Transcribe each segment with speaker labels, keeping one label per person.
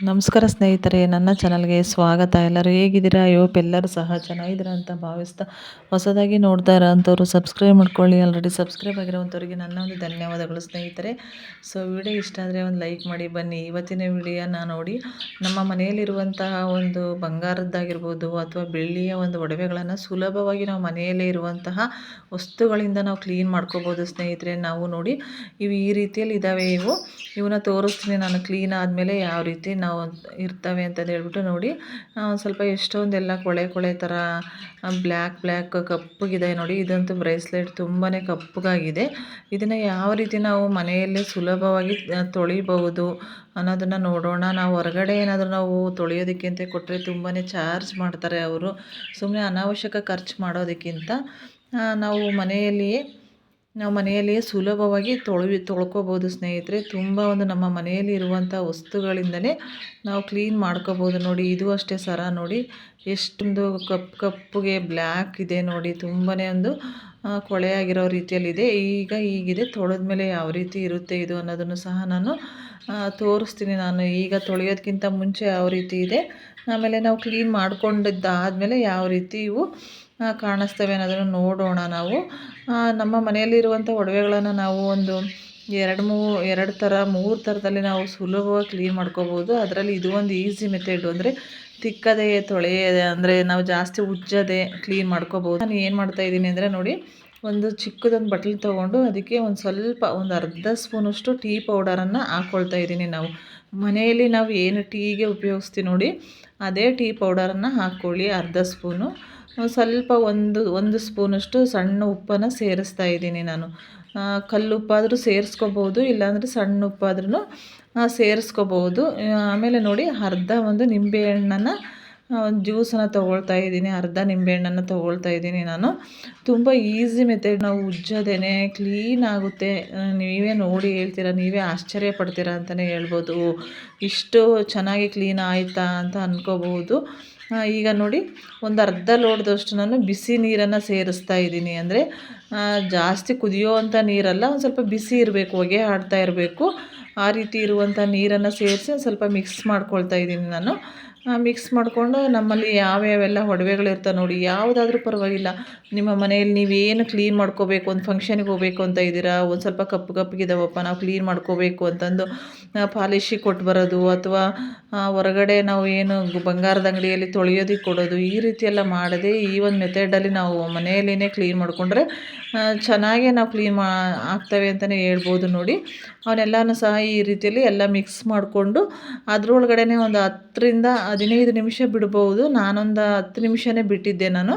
Speaker 1: ನಮಸ್ಕಾರ ಸ್ನೇಹಿತರೆ, ನನ್ನ ಚಾನಲ್ಗೆ ಸ್ವಾಗತ. ಎಲ್ಲರೂ ಹೇಗಿದ್ದೀರಾ? ಯೋಪ್ ಎಲ್ಲರೂ ಸಹ ಚೆನ್ನಾಗಿದ್ದೀರಾ ಅಂತ ಭಾವಿಸ್ತಾ ಹೊಸದಾಗಿ ನೋಡ್ತಾ ಇರೋಂಥವ್ರು ಸಬ್ಸ್ಕ್ರೈಬ್ ಮಾಡ್ಕೊಳ್ಳಿ. ಆಲ್ರೆಡಿ ಸಬ್ಸ್ಕ್ರೈಬ್ ಆಗಿರೋವಂಥವ್ರಿಗೆ ನನ್ನ ಒಂದು ಧನ್ಯವಾದಗಳು ಸ್ನೇಹಿತರೆ. ಸೊ ವಿಡಿಯೋ ಇಷ್ಟ ಆದರೆ ಒಂದು ಲೈಕ್ ಮಾಡಿ, ಬನ್ನಿ. ಇವತ್ತಿನ ವಿಡಿಯೋನ ನೋಡಿ, ನಮ್ಮ ಮನೆಯಲ್ಲಿರುವಂತಹ ಒಂದು ಬಂಗಾರದ್ದಾಗಿರ್ಬೋದು ಅಥವಾ ಬೆಳ್ಳಿಯ ಒಂದು ಒಡವೆಗಳನ್ನು ಸುಲಭವಾಗಿ ನಾವು ಮನೆಯಲ್ಲೇ ಇರುವಂತಹ ವಸ್ತುಗಳಿಂದ ನಾವು ಕ್ಲೀನ್ ಮಾಡ್ಕೋಬೋದು ಸ್ನೇಹಿತರೆ. ನಾವು ನೋಡಿ, ಇವು ಈ ರೀತಿಯಲ್ಲಿ ಇದ್ದಾವೆ ಇವು. ಇವನ್ನ ತೋರಿಸ್ತೀನಿ ನಾನು ಕ್ಲೀನ್ ಆದಮೇಲೆ ಯಾವ ರೀತಿ ನಾವು ಇರ್ತವೆ ಅಂತಂದು ಹೇಳ್ಬಿಟ್ಟು ನೋಡಿ ಸ್ವಲ್ಪ ಎಷ್ಟೊಂದೆಲ್ಲ ಕೊಳೆ ಕೊಳೆ ಥರ ಬ್ಲ್ಯಾಕ್ ಬ್ಲ್ಯಾಕ್ ಕಪ್ಪಗಿದೆ ನೋಡಿ. ಇದಂತೂ ಬ್ರೇಸ್ಲೆಟ್ ತುಂಬಾ ಕಪ್ಪಗಾಗಿದೆ. ಇದನ್ನು ಯಾವ ರೀತಿ ನಾವು ಮನೆಯಲ್ಲೇ ಸುಲಭವಾಗಿ ತೊಳಿಬಹುದು ಅನ್ನೋದನ್ನು ನೋಡೋಣ. ನಾವು ಹೊರಗಡೆ ಏನಾದರೂ ನಾವು ತೊಳೆಯೋದಕ್ಕೆ ಅಂತ ಕೊಟ್ಟರೆ ತುಂಬಾ ಚಾರ್ಜ್ ಮಾಡ್ತಾರೆ ಅವರು. ಸುಮ್ಮನೆ ಅನಾವಶ್ಯಕ ಖರ್ಚು ಮಾಡೋದಕ್ಕಿಂತ ನಾವು ಮನೆಯಲ್ಲಿಯೇ ನಾವು ಮನೆಯಲ್ಲಿಯೇ ಸುಲಭವಾಗಿ ತೊಳವಿ, ತೊಳ್ಕೊಬೋದು ಸ್ನೇಹಿತರೆ. ತುಂಬ ಒಂದು ನಮ್ಮ ಮನೆಯಲ್ಲಿ ಇರುವಂಥ ವಸ್ತುಗಳಿಂದಲೇ ನಾವು ಕ್ಲೀನ್ ಮಾಡ್ಕೋಬೋದು ನೋಡಿ. ಇದು ಅಷ್ಟೇ ಸರ ನೋಡಿ. ಎಷ್ಟೊಂದು ಕಪ್ ಕಪ್ಪುಗೆ ಬ್ಲ್ಯಾಕ್ ಇದೆ ನೋಡಿ. ತುಂಬಾ ಒಂದು ಕೊಳೆಯಾಗಿರೋ ರೀತಿಯಲ್ಲಿದೆ. ಈಗ ಈಗಿದೆ ತೊಳೆದ ಮೇಲೆ ಯಾವ ರೀತಿ ಇರುತ್ತೆ ಇದು ಅನ್ನೋದನ್ನು ಸಹ ನಾನು ತೋರಿಸ್ತೀನಿ ನಾನು. ಈಗ ತೊಳೆಯೋದಕ್ಕಿಂತ ಮುಂಚೆ ಯಾವ ರೀತಿ ಇದೆ. ಆಮೇಲೆ ನಾವು ಕ್ಲೀನ್ ಮಾಡ್ಕೊಂಡಿದ್ದಾದಮೇಲೆ ಯಾವ ರೀತಿ ಇವು ಕಾಣಿಸ್ತವೆ ಅನ್ನೋದನ್ನು ನೋಡೋಣ ನಾವು. ನಮ್ಮ ಮನೆಯಲ್ಲಿರುವಂಥ ಒಡವೆಗಳನ್ನು ನಾವು ಒಂದು ಎರಡು ಮೂ, ಎರಡು ಥರ, ಮೂರು ಥರದಲ್ಲಿ ನಾವು ಸುಲಭವಾಗಿ ಕ್ಲೀನ್ ಮಾಡ್ಕೋಬೋದು. ಅದರಲ್ಲಿ ಇದು ಒಂದು ಈಸಿ ಮೆಥಡ್ ಅಂದರೆ ತಿಕ್ಕದೆ ತೊಳೆಯದೆ, ಅಂದರೆ ನಾವು ಜಾಸ್ತಿ ಉಜ್ಜದೆ ಕ್ಲೀನ್ ಮಾಡ್ಕೋಬೋದು. ನಾನು ಏನು ಮಾಡ್ತಾಯಿದ್ದೀನಿ ಅಂದರೆ ನೋಡಿ ಒಂದು ಚಿಕ್ಕದೊಂದು ಬಟ್ಲು ತೊಗೊಂಡು ಅದಕ್ಕೆ ಒಂದು ಸ್ವಲ್ಪ ಒಂದು ಅರ್ಧ ಸ್ಪೂನಷ್ಟು ಟೀ ಪೌಡರನ್ನು ಹಾಕ್ಕೊಳ್ತಾ ಇದ್ದೀನಿ ನಾವು. ಮನೆಯಲ್ಲಿ ನಾವು ಏನು ಟೀಗೆ ಉಪಯೋಗಿಸ್ತೀವಿ ನೋಡಿ, ಅದೇ ಟೀ ಪೌಡರನ್ನು ಹಾಕ್ಕೊಳ್ಳಿ ಅರ್ಧ ಸ್ಪೂನು. ಸ್ವಲ್ಪ ಒಂದು ಒಂದು ಸ್ಪೂನಷ್ಟು ಸಣ್ಣ ಉಪ್ಪನ್ನು ಸೇರಿಸ್ತಾ ಇದ್ದೀನಿ ನಾನು. ಕಲ್ಲು ಉಪ್ಪಾದರೂ ಸೇರಿಸ್ಕೋಬೋದು, ಇಲ್ಲಾಂದರೆ ಸಣ್ಣ ಉಪ್ಪಾದ್ರೂ ಸೇರಿಸ್ಕೋಬೋದು. ಆಮೇಲೆ ನೋಡಿ ಅರ್ಧ ಒಂದು ನಿಂಬೆಹಣ್ಣನ್ನು ಜ್ಯೂಸನ್ನು ತೊಗೊಳ್ತಾ ಇದ್ದೀನಿ, ಅರ್ಧ ನಿಂಬೆಹಣ್ಣನ್ನು ತೊಗೊಳ್ತಾ ಇದ್ದೀನಿ ನಾನು. ತುಂಬ ಈಸಿ ಮೆಥಡ್ ನಾವು ಉಜ್ಜೋದೇ ಕ್ಲೀನ್ ಆಗುತ್ತೆ. ನೀವೇ ನೋಡಿ ಹೇಳ್ತೀರ, ನೀವೇ ಆಶ್ಚರ್ಯ ಪಡ್ತೀರಾ ಅಂತಲೇ ಹೇಳ್ಬೋದು. ಇಷ್ಟು ಚೆನ್ನಾಗಿ ಕ್ಲೀನ್ ಆಯಿತಾ ಅಂತ ಅಂದ್ಕೋಬಹುದು ಈಗ ನೋಡಿ, ಒಂದು ಅರ್ಧ ಲೋಟದಷ್ಟು ನಾನು ಬಿಸಿ ನೀರನ್ನು ಸೇರಿಸ್ತಾ ಇದ್ದೀನಿ. ಅಂದರೆ ಜಾಸ್ತಿ ಕುದಿಯೋ ಅಂಥ ನೀರಲ್ಲ, ಒಂದು ಸ್ವಲ್ಪ ಬಿಸಿ ಇರಬೇಕು, ಹೊಗೆ ಆಡ್ತಾ ಇರಬೇಕು. ಆ ರೀತಿ ಇರುವಂಥ ನೀರನ್ನು ಸೇರಿಸಿ ಒಂದು ಸ್ವಲ್ಪ ಮಿಕ್ಸ್ ಮಾಡ್ಕೊಳ್ತಾ ಇದ್ದೀನಿ ನಾನು. ಮಿಕ್ಸ್ ಮಾಡಿಕೊಂಡು ನಮ್ಮಲ್ಲಿ ಯಾವ್ಯಾವೆಲ್ಲ ಒಡವೆಗಳಿರ್ತವೆ ನೋಡಿ, ಯಾವುದಾದ್ರೂ ಪರವಾಗಿಲ್ಲ. ನಿಮ್ಮ ಮನೆಯಲ್ಲಿ ನೀವೇನು ಕ್ಲೀನ್ ಮಾಡ್ಕೋಬೇಕು, ಒಂದು ಫಂಕ್ಷನಿಗೆ ಹೋಗಬೇಕು ಅಂತ ಇದ್ದೀರಾ? ಒಂದು ಸ್ವಲ್ಪ ಕಪ್ಪು ಕಪ್ಪಗಿದಾವಪ್ಪ ನಾವು ಕ್ಲೀನ್ ಮಾಡ್ಕೋಬೇಕು ಅಂತಂದು ಪಾಲಿಶಿ ಕೊಟ್ಟು ಬರೋದು ಅಥವಾ ಹೊರಗಡೆ ನಾವು ಏನು ಬಂಗಾರದ ಅಂಗಡಿಯಲ್ಲಿ ತೊಳೆಯೋದಕ್ಕೆ ಕೊಡೋದು ಈ ರೀತಿ ಎಲ್ಲ ಮಾಡದೆ ಈ ಒಂದು ಮೆಥಡಲ್ಲಿ ನಾವು ಮನೆಯಲ್ಲಿಯೇ ಕ್ಲೀನ್ ಮಾಡಿಕೊಂಡ್ರೆ ಚೆನ್ನಾಗೇ ನಾವು ಕ್ಲೀನ್ ಮಾ ಆಗ್ತವೆ ಅಂತಲೇ ಹೇಳ್ಬೋದು ನೋಡಿ. ಅವನ್ನೆಲ್ಲನೂ ಸಹ ಈ ರೀತಿಯಲ್ಲಿ ಎಲ್ಲ ಮಿಕ್ಸ್ ಮಾಡಿಕೊಂಡು ಅದರೊಳಗಡೆ ಒಂದು ಹತ್ತರಿಂದ ಹದಿನೈದು ನಿಮಿಷ ಬಿಡ್ಬೋದು. ನಾನೊಂದು ಹತ್ತು ನಿಮಿಷನೇ ಬಿಟ್ಟಿದ್ದೆ ನಾನು.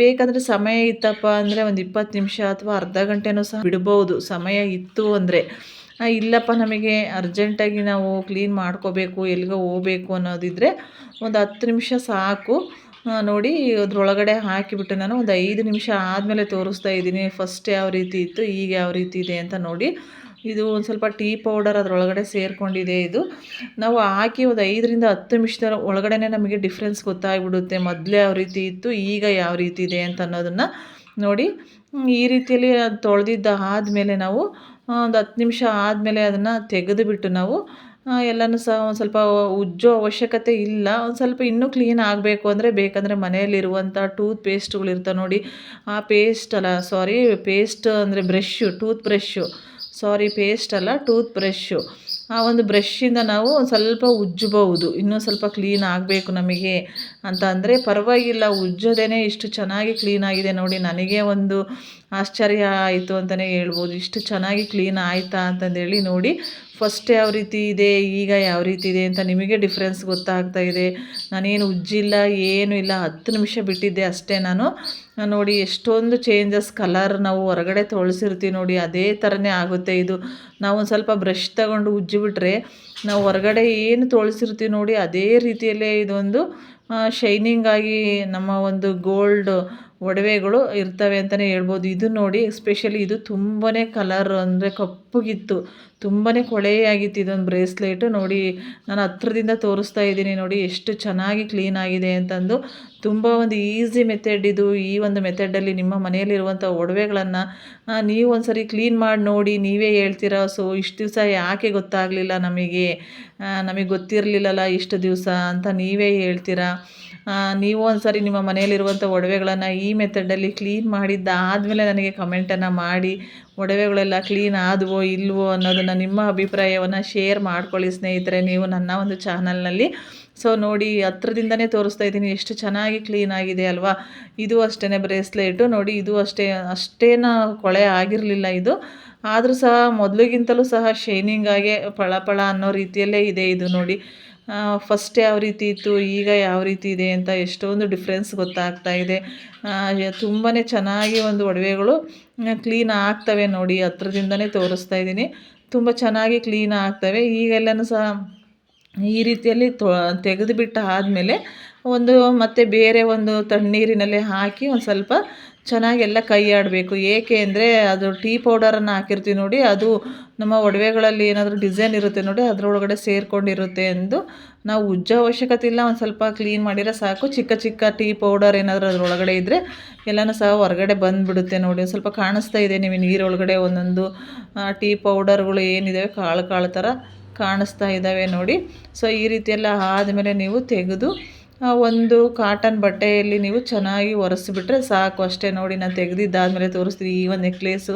Speaker 1: ಬೇಕಂದರೆ ಸಮಯ ಇತ್ತಪ್ಪ ಅಂದರೆ ಒಂದು ಇಪ್ಪತ್ತು ನಿಮಿಷ ಅಥವಾ ಅರ್ಧ ಗಂಟೆನೂ ಸಹ ಬಿಡ್ಬೋದು. ಸಮಯ ಇತ್ತು ಅಂದರೆ. ಇಲ್ಲಪ್ಪ, ನಮಗೆ ಅರ್ಜೆಂಟಾಗಿ ನಾವು ಕ್ಲೀನ್ ಮಾಡ್ಕೋಬೇಕು, ಎಲ್ಲಿಗೋ ಹೋಗ್ಬೇಕು ಅನ್ನೋದಿದ್ದರೆ ಒಂದು ಹತ್ತು ನಿಮಿಷ ಸಾಕು. ನೋಡಿ, ಅದರೊಳಗಡೆ ಹಾಕಿಬಿಟ್ಟು ನಾನು ಒಂದು ಐದು ನಿಮಿಷ ಆದಮೇಲೆ ತೋರಿಸ್ತಾ ಇದ್ದೀನಿ. ಫಸ್ಟ್ ಯಾವ ರೀತಿ ಇತ್ತು, ಈಗ ಯಾವ ರೀತಿ ಇದೆ ಅಂತ ನೋಡಿ. ಇದು ಒಂದು ಸ್ವಲ್ಪ ಟೀ ಪೌಡರ್ ಅದರೊಳಗಡೆ ಸೇರಿಕೊಂಡಿದೆ ಇದು. ನಾವು ಹಾಕಿ ಒಂದು ಐದರಿಂದ ಹತ್ತು ನಿಮಿಷದ ಒಳಗಡೆ ನಮಗೆ ಡಿಫ್ರೆನ್ಸ್ ಗೊತ್ತಾಗ್ಬಿಡುತ್ತೆ. ಮೊದಲೇ ಯಾವ ರೀತಿ ಇತ್ತು, ಈಗ ಯಾವ ರೀತಿ ಇದೆ ಅಂತ ಅನ್ನೋದನ್ನು ನೋಡಿ. ಈ ರೀತಿಯಲ್ಲಿ ಅದು ತೊಳೆದಿದ್ದ ಆದಮೇಲೆ ನಾವು ಒಂದು ಹತ್ತು ನಿಮಿಷ ಆದಮೇಲೆ ಅದನ್ನು ತೆಗೆದುಬಿಟ್ಟು ನಾವು ಎಲ್ಲನೂ ಸಹ ಒಂದು ಸ್ವಲ್ಪ ಉಜ್ಜೋ ಅವಶ್ಯಕತೆ ಇಲ್ಲ. ಒಂದು ಸ್ವಲ್ಪ ಇನ್ನೂ ಕ್ಲೀನ್ ಆಗಬೇಕು ಅಂದರೆ ಬೇಕಂದರೆ ಮನೆಯಲ್ಲಿರುವಂಥ ಟೂತ್ ಪೇಸ್ಟ್ಗಳಿರ್ತವೆ ನೋಡಿ. ಆ ಪೇಸ್ಟ್ ಅಲ್ಲ ಸಾರಿ ಪೇಸ್ಟ್ ಅಂದರೆ brush tooth brush sorry paste ಅಲ್ಲ ಟೂತ್ ಬ್ರಷ್ಷು ಆ ಒಂದು ಬ್ರಷ್ಷಿಂದ ನಾವು ಒಂದು ಸ್ವಲ್ಪ ಉಜ್ಜಬಹುದು. ಇನ್ನೂ ಸ್ವಲ್ಪ ಕ್ಲೀನ್ ಆಗಬೇಕು ನಮಗೆ. ಅಂತ ಅಂದರೆ ಪರವಾಗಿಲ್ಲ ಉಜ್ಜೋದೇ ಇಷ್ಟು ಚೆನ್ನಾಗಿ ಕ್ಲೀನ್ ಆಗಿದೆ ನೋಡಿ. ನನಗೆ ಒಂದು ಆಶ್ಚರ್ಯ ಆಯಿತು ಅಂತಲೇ ಹೇಳ್ಬೋದು. ಇಷ್ಟು ಚೆನ್ನಾಗಿ ಕ್ಲೀನ್ ಆಯಿತಾ ಅಂತಂದೇಳಿ ನೋಡಿ ಫಸ್ಟ್ ಯಾವ ರೀತಿ ಇದೆ, ಈಗ ಯಾವ ರೀತಿ ಇದೆ ಅಂತ ನಿಮಗೆ ಡಿಫ್ರೆನ್ಸ್ ಗೊತ್ತಾಗ್ತಾ ಇದೆ. ನಾನೇನು ಉಜ್ಜಿಲ್ಲ, ಏನೂ ಇಲ್ಲ, ಹತ್ತು ನಿಮಿಷ ಬಿಟ್ಟಿದ್ದೆ ಅಷ್ಟೇ ನಾನು. ನೋಡಿ ಎಷ್ಟೊಂದು ಚೇಂಜಸ್ ಕಲರ್ ನಾವು ಹೊರಗಡೆ ತೊಳಸಿರ್ತೀವಿ ನೋಡಿ, ಅದೇ ಥರನೇ ಆಗುತ್ತೆ ಇದು. ನಾವು ಒಂದು ಸ್ವಲ್ಪ ಬ್ರಷ್ ತಗೊಂಡು ಉಜ್ಜಿಬಿಟ್ರೆ ನಾವು ಹೊರಗಡೆ ಏನು ತೊಳಸಿರ್ತೀವಿ ನೋಡಿ, ಅದೇ ರೀತಿಯಲ್ಲೇ ಇದೊಂದು ಶೈನಿಂಗ್ ಆಗಿ ನಮ್ಮ ಒಂದು ಗೋಲ್ಡ್ ಒಡವೆಗಳು ಇರ್ತವೆ ಅಂತಲೇ ಹೇಳ್ಬೋದು. ಇದು ನೋಡಿ ಎಸ್ಪೆಷಲಿ ಇದು ತುಂಬಾ ಕಲರ್ ಅಂದರೆ ಕಪ್ಪಗಿತ್ತು. ತುಂಬಾ ಕೊಳೆಯಾಗಿತ್ತು ಇದೊಂದು ಬ್ರೇಸ್ಲೆಟು ನೋಡಿ ನಾನು ಹತ್ರದಿಂದ ತೋರಿಸ್ತಾ ಇದ್ದೀನಿ ನೋಡಿ ಎಷ್ಟು ಚೆನ್ನಾಗಿ ಕ್ಲೀನ್ ಆಗಿದೆ ಅಂತಂದು. ತುಂಬ ಒಂದು ಈಸಿ ಮೆಥಡ್ ಇದು. ಈ ಒಂದು ಮೆಥಡಲ್ಲಿ ನಿಮ್ಮ ಮನೆಯಲ್ಲಿರುವಂಥ ಒಡವೆಗಳನ್ನು ನೀವು ಒಂದು ಸರಿ ಕ್ಲೀನ್ ಮಾಡಿ ನೋಡಿ. ನೀವೇ ಹೇಳ್ತೀರಾ, ಸೊ, ಇಷ್ಟು ದಿವಸ ಯಾಕೆ ಗೊತ್ತಾಗಲಿಲ್ಲ ನಮಗೆ? ನಮಗೆ ಗೊತ್ತಿರಲಿಲ್ಲಲ್ಲ ಇಷ್ಟು ದಿವಸ? ಅಂತ ನೀವೇ ಹೇಳ್ತೀರಾ. ನೀವು ಒಂದು ಸರಿ ನಿಮ್ಮ ಮನೆಯಲ್ಲಿರುವಂಥ ಒಡವೆಗಳನ್ನು ಈ ಮೆಥಡಲ್ಲಿ ಕ್ಲೀನ್ ಮಾಡಿದ್ದಾದಮೇಲೆ ನನಗೆ ಕಮೆಂಟನ್ನು ಮಾಡಿ, ಒಡವೆಗಳೆಲ್ಲ ಕ್ಲೀನ್ ಆದವೋ ಇಲ್ವೋ ಅನ್ನೋದನ್ನು ನಿಮ್ಮ ಅಭಿಪ್ರಾಯವನ್ನು ಶೇರ್ ಮಾಡ್ಕೊಳ್ಳಿ ಸ್ನೇಹಿತರೆ, ನೀವು ನನ್ನ ಒಂದು ಚಾನಲ್ನಲ್ಲಿ ಸೊ ನೋಡಿ ಹತ್ರದಿಂದನೇ ತೋರಿಸ್ತಾ ಇದ್ದೀನಿ, ಎಷ್ಟು ಚೆನ್ನಾಗಿ ಕ್ಲೀನ್ ಆಗಿದೆ ಅಲ್ವಾ? ಇದು ಅಷ್ಟೇ ಬ್ರೇಸ್ಲೆಟು ನೋಡಿ ಇದು ಅಷ್ಟೇ, ಅಷ್ಟೇನ ಕೊಳೆ ಆಗಿರಲಿಲ್ಲ ಇದು. ಆದರೂ ಸಹ ಮೊದಲಿಗಿಂತಲೂ ಸಹ ಶೈನಿಂಗ್ ಪಳ ಪಳ ಅನ್ನೋ ರೀತಿಯಲ್ಲೇ ಇದೆ ಇದು ನೋಡಿ. ಫಸ್ಟ್ ಯಾವ ರೀತಿ ಇತ್ತು, ಈಗ ಯಾವ ರೀತಿ ಇದೆ ಅಂತ ಎಷ್ಟೊಂದು ಡಿಫ್ರೆನ್ಸ್ ಗೊತ್ತಾಗ್ತಾ ಇದೆ. ತುಂಬಾ ಚೆನ್ನಾಗಿ ಒಂದು ಒಡವೆಗಳು ಕ್ಲೀನ್ ಆಗ್ತವೆ ನೋಡಿ, ಹತ್ರದಿಂದನೇ ತೋರಿಸ್ತಾ ಇದ್ದೀನಿ. ತುಂಬ ಚೆನ್ನಾಗಿ ಕ್ಲೀನ್ ಆಗ್ತವೆ. ಈಗೆಲ್ಲನೂ ಸಹ ಈ ರೀತಿಯಲ್ಲಿ ತೊ, ತೆಗೆದುಬಿಟ್ಟು ಆದಮೇಲೆ ಒಂದು ಮತ್ತು ಬೇರೆ ಒಂದು ತಣ್ಣೀರಿನಲ್ಲಿ ಹಾಕಿ ಒಂದು ಸ್ವಲ್ಪ ಚೆನ್ನಾಗೆಲ್ಲ ಕೈ ಆಡಬೇಕು ಏಕೆ ಅಂದರೆ ಅದು ಟೀ ಪೌಡರನ್ನು ಹಾಕಿರ್ತೀವಿ ನೋಡಿ, ಅದು ನಮ್ಮ ಒಡವೆಗಳಲ್ಲಿ ಏನಾದರೂ ಡಿಸೈನ್ ಇರುತ್ತೆ ನೋಡಿ, ಅದರೊಳಗಡೆ ಸೇರಿಕೊಂಡಿರುತ್ತೆ ಎಂದು ನಾವು ಉಜ್ಜ ಅವಶ್ಯಕತೆ ಇಲ್ಲ, ಒಂದು ಸ್ವಲ್ಪ ಕ್ಲೀನ್ ಮಾಡಿದರೆ ಸಾಕು. ಚಿಕ್ಕ ಚಿಕ್ಕ ಟೀ ಪೌಡರ್ ಏನಾದರೂ ಅದರೊಳಗಡೆ ಇದ್ದರೆ ಎಲ್ಲನೂ ಸಹ ಹೊರಗಡೆ ಬಂದುಬಿಡುತ್ತೆ ನೋಡಿ. ಒಂದು ಸ್ವಲ್ಪ ಕಾಣಿಸ್ತಾ ಇದೆ ನೀವು ನೀರೊಳಗಡೆ ಒಂದೊಂದು ಟೀ ಪೌಡರ್ಗಳು ಏನಿದ್ದಾವೆ ಕಾಳು ಕಾಳು ಥರ ಕಾಣಿಸ್ತಾ ಇದ್ದಾವೆ ನೋಡಿ. ಸೊ ಈ ರೀತಿಯೆಲ್ಲ ಆದಮೇಲೆ ನೀವು ತೆಗೆದು ಒಂದು ಕಾಟನ್ ಬಟ್ಟೆಯಲ್ಲಿ ನೀವು ಚೆನ್ನಾಗಿ ಒರೆಸಿಬಿಟ್ರೆ ಸಾಕು. ಅಷ್ಟೇ ನೋಡಿ ನಾನು ತೆಗೆದಿದ್ದಾದಮೇಲೆ ತೋರಿಸ್ತೀನಿ. ಈ ಒಂದು ನೆಕ್ಲೇಸು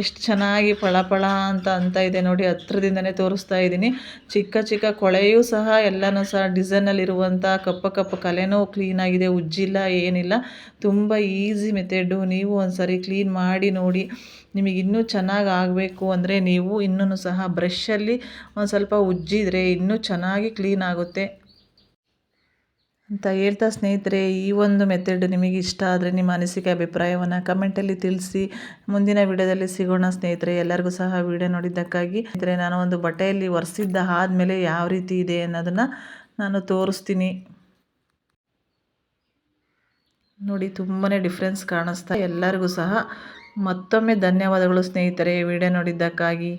Speaker 1: ಎಷ್ಟು ಚೆನ್ನಾಗಿ ಫಳಫಳ ಫಳ ಅಂತ ಅಂತ ಇದೆ ನೋಡಿ. ಹತ್ರದಿಂದನೇ ತೋರಿಸ್ತಾ ಇದ್ದೀನಿ. ಚಿಕ್ಕ ಚಿಕ್ಕ ಕೊಳೆಯೂ ಸಹ ಎಲ್ಲನೂ ಸಹ ಡಿಸೈನಲ್ಲಿರುವಂಥ ಕಪ್ಪ ಕಪ್ಪ ಕಲೆನೂ ಕ್ಲೀನಾಗಿದೆ ಉಜ್ಜಿಲ್ಲ, ಏನಿಲ್ಲ. ತುಂಬ ಈಸಿ ಮೆಥೆಡ್ಡು ನೀವು ಒಂದು ಸರಿ ಕ್ಲೀನ್ ಮಾಡಿ ನೋಡಿ. ನಿಮಗೆ ಇನ್ನೂ ಚೆನ್ನಾಗಿ ಆಗಬೇಕು ಅಂದರೆ ನೀವು ಇನ್ನೂ ಸಹ ಬ್ರಷಲ್ಲಿ ಒಂದು ಸ್ವಲ್ಪ ಉಜ್ಜಿದರೆ ಇನ್ನೂ ಚೆನ್ನಾಗಿ ಕ್ಲೀನ್ ಆಗುತ್ತೆ. ಅಂತ ಹೇಳ್ತಾ ಸ್ನೇಹಿತರೆ, ಈ ಒಂದು ಮೆಥಡ್ ನಿಮಗೆ ಇಷ್ಟ ಆದರೆ ನಿಮ್ಮ ಅನಿಸಿಕೆ, ಅಭಿಪ್ರಾಯವನ್ನು ಕಮೆಂಟಲ್ಲಿ ತಿಳಿಸಿ. ಮುಂದಿನ ವಿಡಿಯೋದಲ್ಲಿ ಸಿಗೋಣ ಸ್ನೇಹಿತರೆ. ಎಲ್ಲರಿಗೂ ಸಹ ವಿಡಿಯೋ ನೋಡಿದ್ದಕ್ಕಾಗಿ. ಸ್ನೇಹಿತರೆ, ನಾನು ಒಂದು ಬಟ್ಟೆಯಲ್ಲಿ ಒರೆಸಿದ್ದ ಆದಮೇಲೆ ಯಾವ ರೀತಿ ಇದೆ ಅನ್ನೋದನ್ನು ನಾನು ತೋರಿಸ್ತೀನಿ. ನೋಡಿ ತುಂಬಾ ಡಿಫ್ರೆನ್ಸ್ ಕಾಣಿಸ್ತಾ ಎಲ್ಲರಿಗೂ ಸಹ ಮತ್ತೊಮ್ಮೆ ಧನ್ಯವಾದಗಳು ಸ್ನೇಹಿತರೆ. ವಿಡಿಯೋ ನೋಡಿದ್ದಕ್ಕಾಗಿ.